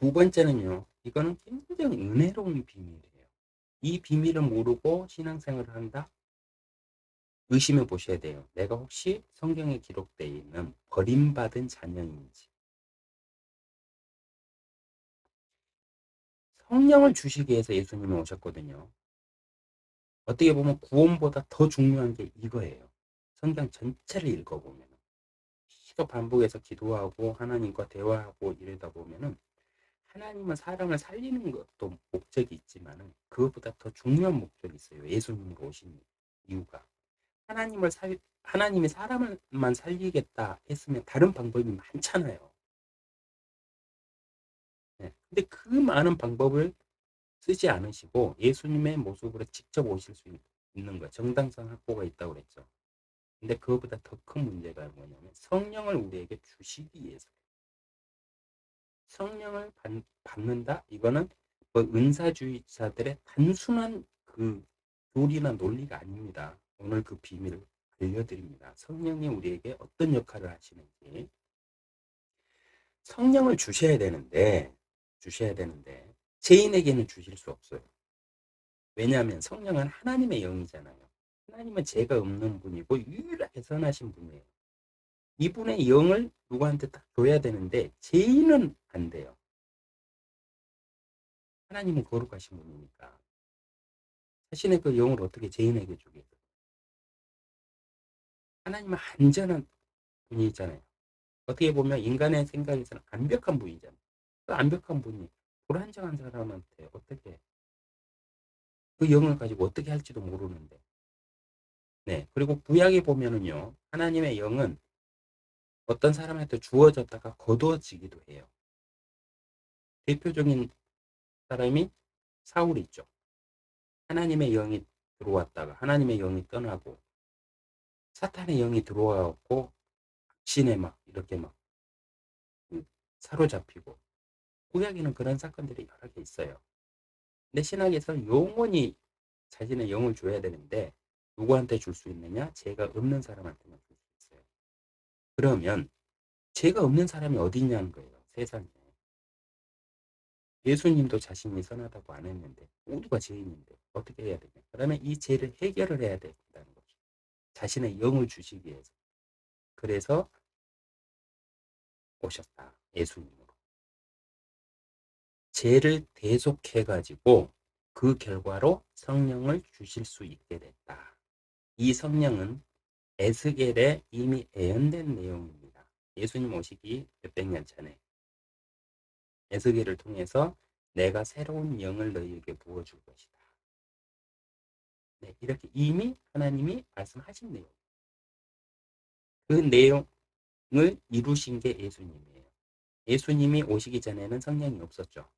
두 번째는요. 이거는 굉장히 은혜로운 비밀이에요. 이 비밀을 모르고 신앙생활을 한다? 의심해 보셔야 돼요. 내가 혹시 성경에 기록되어 있는 버림받은 자녀인지. 성령을 주시기 위해서 예수님이 오셨거든요. 어떻게 보면 구원보다 더 중요한 게 이거예요. 성경 전체를 읽어보면. 계속 반복해서 기도하고 하나님과 대화하고 이러다 보면은 하나님은 사람을 살리는 것도 목적이 있지만은 그것보다 더 중요한 목적이 있어요. 예수님으로 오신 이유가. 하나님을 살, 하나님이 사람만 살리겠다 했으면 다른 방법이 많잖아요. 네. 근데 그 많은 방법을 쓰지 않으시고 예수님의 모습으로 직접 오실 수 있는 거예요. 정당성 확보가 있다고 그랬죠. 근데 그것보다 더 큰 문제가 뭐냐면 성령을 우리에게 주시기 위해서 성령을 받, 받는다? 이거는 뭐 은사주의자들의 단순한 그 교리나 논리가 아닙니다. 오늘 그 비밀을 알려드립니다. 성령이 우리에게 어떤 역할을 하시는지. 성령을 주셔야 되는데, 주셔야 되는데, 죄인에게는 주실 수 없어요. 왜냐하면 성령은 하나님의 영이잖아요. 하나님은 죄가 없는 분이고 유일하게 선하신 분이에요. 이분의 영을 누구한테 딱 줘야 되는데 죄인은 안 돼요. 하나님은 거룩하신 분이니까. 자신의 그 영을 어떻게 죄인에게 주겠어요? 하나님은 안전한 분이잖아요. 어떻게 보면 인간의 생각에서는 완벽한 분이잖아요. 그 완벽한 분이 불안정한 사람한테 어떻게 그 영을 가지고 어떻게 할지도 모르는데. 네. 그리고 구약에 보면은요. 하나님의 영은 어떤 사람한테 주어졌다가 거두어지기도 해요. 대표적인 사람이 사울이 있죠. 하나님의 영이 들어왔다가 하나님의 영이 떠나고 사탄의 영이 들어와갖고 신에 막 이렇게 막그 사로잡히고 구약에는 그런 사건들이 여러 개 있어요. 근데 신학에서 영원히 자신의 영을 줘야 되는데 누구한테 줄 수 있느냐? 죄가 없는 사람한테만. 그러면 죄가 없는 사람이 어디 있냐는 거예요. 세상에. 예수님도 자신이 선하다고 안 했는데 모두가 죄인인데 어떻게 해야 되냐? 그러면 이 죄를 해결을 해야 된다는 거죠. 자신의 영을 주시기 위해서. 그래서 오셨다. 예수님으로. 죄를 대속해 가지고 그 결과로 성령을 주실 수 있게 됐다. 이 성령은 에스겔에 이미 예언된 내용입니다. 예수님 오시기 몇백 년 전에 에스겔을 통해서 내가 새로운 영을 너희에게 부어줄 것이다. 네, 이렇게 이미 하나님이 말씀하신 내용. 그 내용을 이루신 게 예수님이에요. 예수님이 오시기 전에는 성령이 없었죠.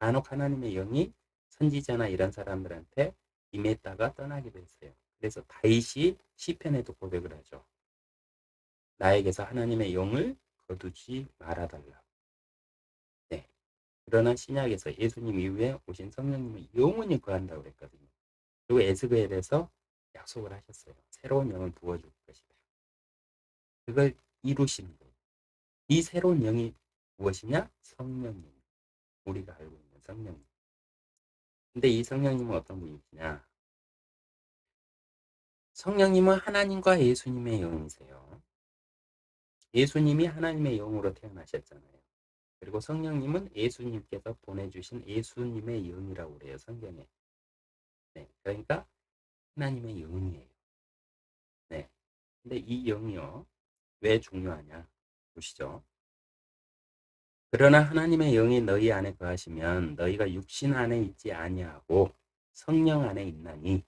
간혹 하나님의 영이 선지자나 이런 사람들한테 임했다가 떠나기도 했어요. 그래서 다윗이 시편에도 고백을 하죠. 나에게서 하나님의 영을 거두지 말아달라. 네. 그러나 신약에서 예수님 이후에 오신 성령님은 영원히 거한다고 그랬거든요. 그리고 에스겔에서 약속을 하셨어요. 새로운 영을 부어줄 것이다. 그걸 이루시는 거예요. 이 새로운 영이 무엇이냐? 성령님. 우리가 알고 있는 성령님. 근데 이 성령님은 어떤 분이시냐? 성령님은 하나님과 예수님의 영이세요. 예수님이 하나님의 영으로 태어나셨잖아요. 그리고 성령님은 예수님께서 보내주신 예수님의 영이라고 그래요. 성경에. 네. 그러니까 하나님의 영이에요. 네. 근데 이 영이요. 왜 중요하냐? 보시죠. 그러나 하나님의 영이 너희 안에 거하시면 너희가 육신 안에 있지 아니하고 성령 안에 있나니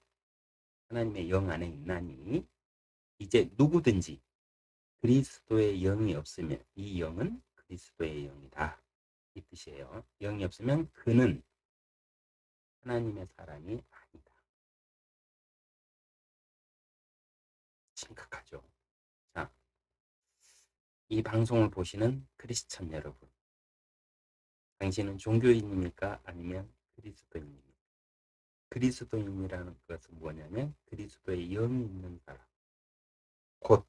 하나님의 영 안에 있나니 이제 누구든지 그리스도의 영이 없으면 이 영은 그리스도의 영이다. 이 뜻이에요. 영이 없으면 그는 하나님의 사람이 아니다. 심각하죠. 자, 이 방송을 보시는 크리스천 여러분. 당신은 종교인입니까? 아니면 그리스도인입니까? 그리스도인이라는 것은 뭐냐면 그리스도의 영이 있는 사람. 곧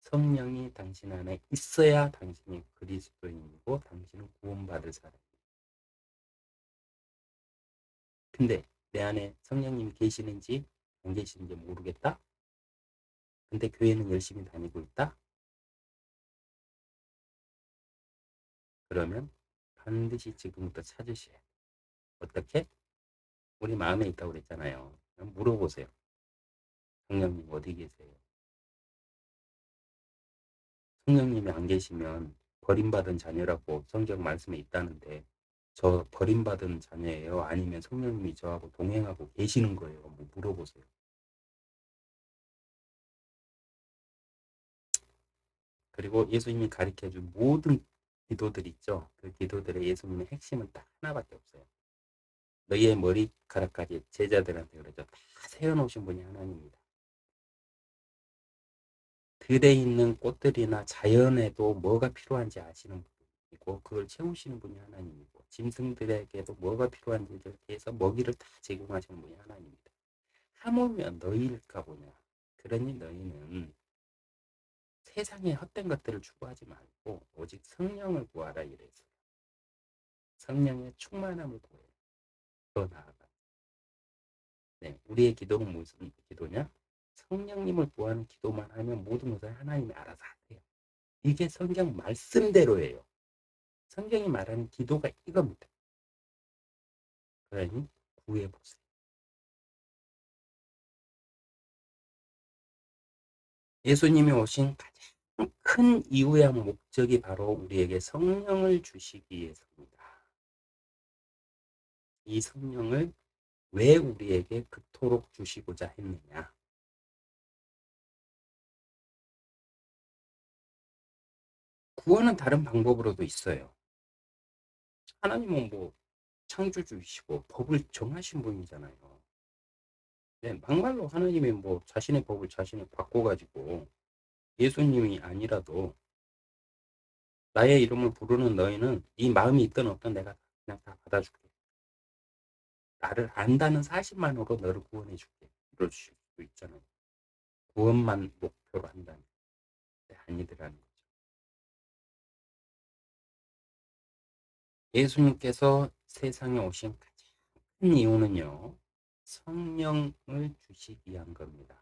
성령이 당신 안에 있어야 당신이 그리스도인이고 당신은 구원받을 사람이에요. 근데 내 안에 성령님이 계시는지 안 계시는지 모르겠다? 근데 교회는 열심히 다니고 있다? 그러면 반드시 지금부터 찾으셔야 돼요. 어떻게? 우리 마음에 있다고 그랬잖아요. 물어보세요. 성령님 어디 계세요? 성령님이 안 계시면 버림받은 자녀라고 성경 말씀에 있다는데 저 버림받은 자녀예요? 아니면 성령님이 저하고 동행하고 계시는 거예요? 뭐 물어보세요. 그리고 예수님이 가르쳐 준 모든 기도들 있죠. 그 기도들의 예수님의 핵심은 딱 하나밖에 없어요. 너희의 머리카락까지 제자들한테 그러죠. 다 세워놓으신 분이 하나님입니다. 들에 있는 꽃들이나 자연에도 뭐가 필요한지 아시는 분이고 그걸 채우시는 분이 하나님이고 짐승들에게도 뭐가 필요한지 해서 먹이를 다 제공하시는 분이 하나님입니다. 하물며 너희일까 보냐. 그러니 너희는 세상의 헛된 것들을 추구하지 말고 오직 성령을 구하라 이래서 성령의 충만함을 구해요. 더 나아가. 네, 우리의 기도는 무슨 기도냐? 성령님을 구하는 기도만 하면 모든 것을 하나님이 알아서 하세요. 이게 성경 말씀대로예요. 성경이 말하는 기도가 이겁니다. 그러니 구해보세요. 예수님이 오신 가장 큰 이유의 목적이 바로 우리에게 성령을 주시기 위해서입니다. 이 성령을 왜 우리에게 그토록 주시고자 했느냐? 구원은 다른 방법으로도 있어요. 하나님은 뭐 창조주이시고 법을 정하신 분이잖아요. 네, 막말로 하나님이 뭐 자신의 법을 자신이 바꿔가지고 예수님이 아니라도 나의 이름을 부르는 너희는 네 마음이 있든 없든 내가 그냥 다 받아줄게. 나를 안다는 사실만으로 너를 구원해 줄게. 이럴 수도 있잖아요. 구원만 목표로 한다면. 네, 아니더라는 거죠. 예수님께서 세상에 오신 가장 큰 이유는요. 성령을 주시기 위한 겁니다.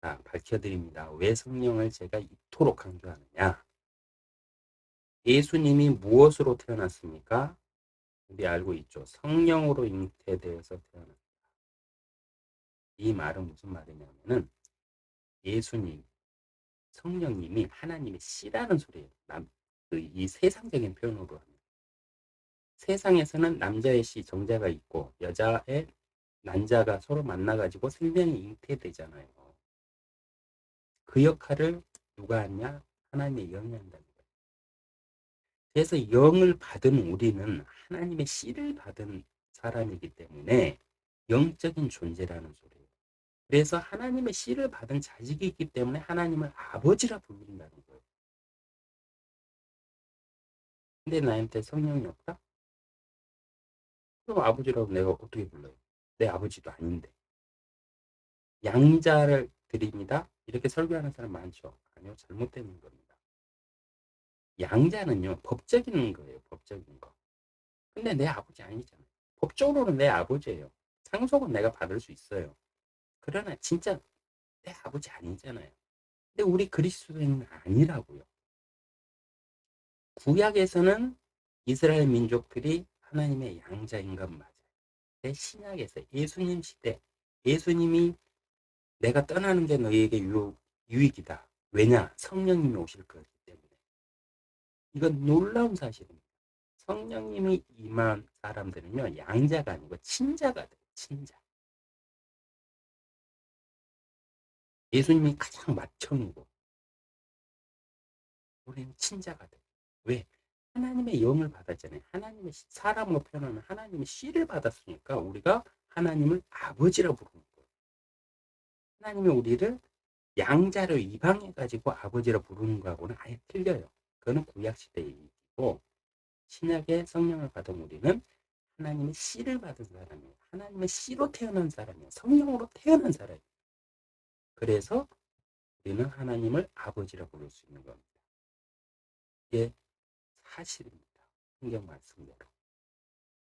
자, 밝혀드립니다. 왜 성령을 제가 이토록 강조하느냐? 예수님이 무엇으로 태어났습니까? 우리 알고 있죠. 성령으로 잉태되어서 태어났다. 이 말은 무슨 말이냐면은 예수님, 성령님이 하나님의 씨라는 소리예요. 남, 그, 이 세상적인 표현으로 하면. 세상에서는 남자의 씨, 정자가 있고 여자의 난자가 서로 만나가지고 생명이 잉태되잖아요. 그 역할을 누가 하냐? 하나님의 영이 거예요. 그래서 영을 받은 우리는 하나님의 씨를 받은 사람이기 때문에 영적인 존재라는 소리예요. 그래서 하나님의 씨를 받은 자식이기 때문에 하나님을 아버지라 부른다는 거예요. 근데 나한테 성령이 없다? 그럼 아버지라고 내가 어떻게 불러요? 내 아버지도 아닌데. 양자를 드립니다. 이렇게 설교하는 사람 많죠. 아니요, 잘못되는 겁니다. 양자는요, 법적인 거예요, 법적인 거. 근데 내 아버지 아니잖아요. 법적으로는 내 아버지예요. 상속은 내가 받을 수 있어요. 그러나 진짜 내 아버지 아니잖아요. 근데 우리 그리스도인은 아니라고요. 구약에서는 이스라엘 민족들이 하나님의 양자인 것 맞아요. 신약에서 예수님 시대 예수님이 내가 떠나는 게 너희에게 유, 유익이다. 왜냐? 성령님이 오실 때문에. 이건 놀라운 사실입니다. 성령님이 임한 사람들은요, 양자가 아니고 친자가 돼요. 친자. 예수님이 가장 맏형이고, 우리는 친자가 돼요. 왜? 하나님의 영을 받았잖아요. 하나님의 사람으로 표현하는 하나님의 씨를 받았으니까 우리가 하나님을 아버지라 부르는 거예요. 하나님이 우리를 양자로 이방해 가지고 아버지라 부르는 거하고는 아예 틀려요. 그거는 구약 시대의 얘기고 신약의 성령을 받은 우리는 하나님의 씨를 받은 사람이에요. 하나님의 씨로 태어난 사람이에요. 성령으로 태어난 사람이에요. 그래서 우리는 하나님을 아버지라 부를 수 있는 겁니다. 이게 사실입니다. 성경 말씀대로.